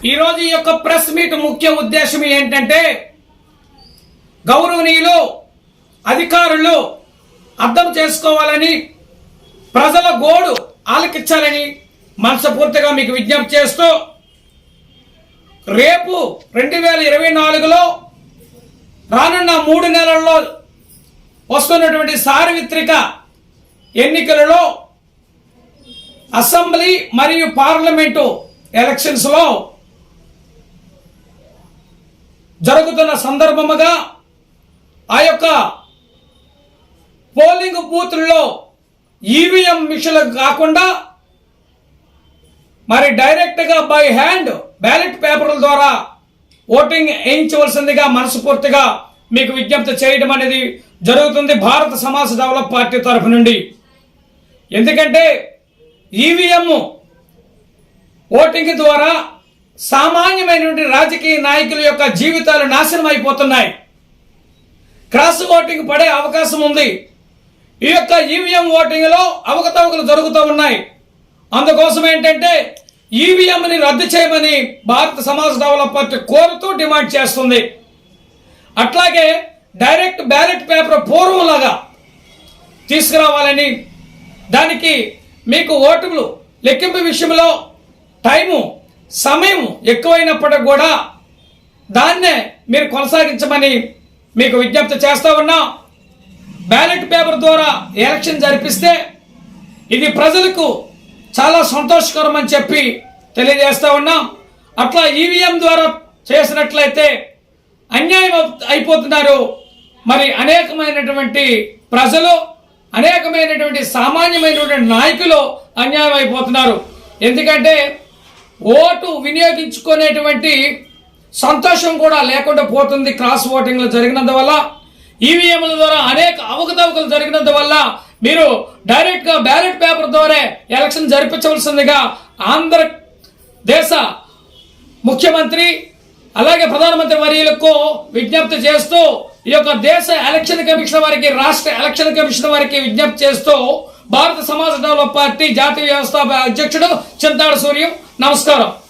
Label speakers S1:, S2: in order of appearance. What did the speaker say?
S1: ఈరోజు ఈ యొక్క ప్రెస్ మీట్ ముఖ్య ఉద్దేశం ఏంటంటే గౌరవనీయులు అధికారులు అర్థం చేసుకోవాలని ప్రజల గోడు ఆలకించాలని మనస్ఫూర్తిగా మీకు విజ్ఞప్తి చేస్తూ రేపు రెండు వేల ఇరవై నాలుగులో రానున్న మూడు నెలల్లో వస్తున్నటువంటి సార్వత్రిక ఎన్నికలలో అసెంబ్లీ మరియు పార్లమెంటు ఎలక్షన్స్లో జరుగుతున్న సందర్భముగా ఆ యొక్క పోలింగ్ బూత్లలో ఈవీఎం మిషన్లు కాకుండా మరి డైరెక్ట్గా బై హ్యాండ్ బ్యాలెట్ పేపర్ల ద్వారా ఓటింగ్ వేయించవలసిందిగా మనస్ఫూర్తిగా మీకు విజ్ఞప్తి చేయడం అనేది జరుగుతుంది భారత సమాజ డెవలప్ పార్టీ తరఫు నుండి. ఎందుకంటే ఈవీఎం ఓటింగ్ ద్వారా సామాన్యమైనటువంటి రాజకీయ నాయకుల యొక్క జీవితాలు నాశనం అయిపోతున్నాయి క్రాస్ ఓటింగ్ పడే అవకాశం ఉంది. ఈ యొక్క ఈవీఎం ఓటింగ్లో అవకతవకలు జరుగుతూ ఉన్నాయి. అందుకోసం ఏంటంటే ఈవీఎంని రద్దు చేయమని భారత సమాజ డెవలప్ పార్టీ కోరుతూ డిమాండ్ చేస్తుంది. అట్లాగే డైరెక్ట్ బ్యాలెట్ పేపర్ పూర్వంలాగా తీసుకురావాలని దానికి మీకు ఓటులు లెక్కింపు విషయంలో టైము సమయం ఎక్కువైనప్పటికి కూడా దాన్నే మీరు కొనసాగించమని మీకు విజ్ఞప్తి చేస్తూ ఉన్నాం. బ్యాలెట్ పేపర్ ద్వారా ఎలక్షన్ జరిపిస్తే ఇది ప్రజలకు చాలా సంతోషకరం అని చెప్పి తెలియజేస్తూ ఉన్నాం. అట్లా ఈవీఎం ద్వారా చేసినట్లయితే అన్యాయం అయిపోతున్నారు. మరి అనేకమైనటువంటి ప్రజలు అనేకమైనటువంటి సామాన్యమైనటువంటి నాయకులు అన్యాయం అయిపోతున్నారు. ఎందుకంటే ఓటు వినియోగించుకునేటువంటి సంతోషం కూడా లేకుండా పోతుంది క్రాస్ ఓటింగ్లో జరిగినందువల్ల ఈవీఎంల ద్వారా అనేక అవకతవకలు జరిగినందువల్ల మీరు డైరెక్ట్గా బ్యాలెట్ పేపర్ ద్వారా ఎలక్షన్ జరిపించవలసిందిగా ఆంధ్ర దేశ ముఖ్యమంత్రి అలాగే ప్రధానమంత్రి వర్యులకు విజ్ఞప్తి చేస్తూ ఈ యొక్క దేశ ఎలక్షన్ కమిషన్ వారికి రాష్ట్ర ఎలక్షన్ కమిషన్ వారికి విజ్ఞప్తి చేస్తూ భారత సమాజ డెవలప్ పార్టీ జాతీయ వ్యవస్థాపక అధ్యక్షుడు చింతాడు సూర్యం నమస్కారం.